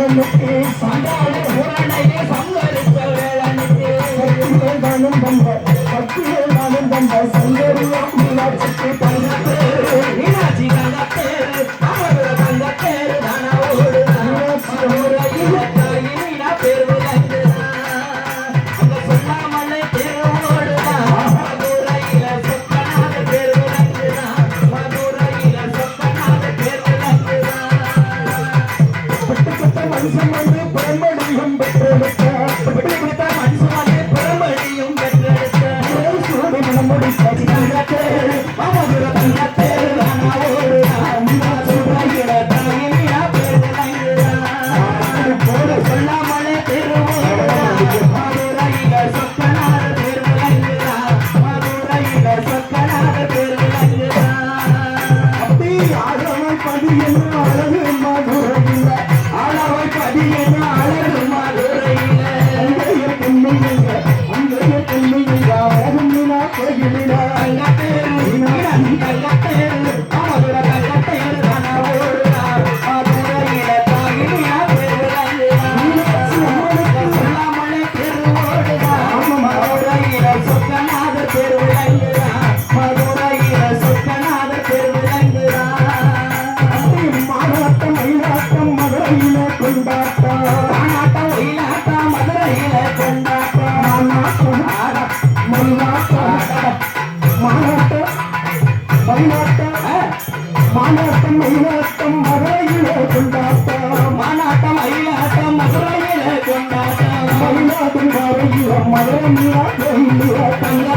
வேலனுக்கு சண்டாலே சங்கரி அம்பிலாட்சிக்கு மனுஷமது பரம்படியும் பெற்றெடுத்த மனுஷமது பரம்படியும் பெற்றெடுத்த மனமுடித்த தங்கத்தே மமதுர தங்கத்தே ஆழமை பதியும் அழகு மதுரையில். ஆழ படியதா மாநாட்டம் மயிலாட்டம் மதுரையிலே கொண்டாட்டம். மாநாட்டம் மயிலாட்டம் மதுரையிலே கொண்டாட்டம். மயிலாட்டம் மதுரையில மதுரையில தங்க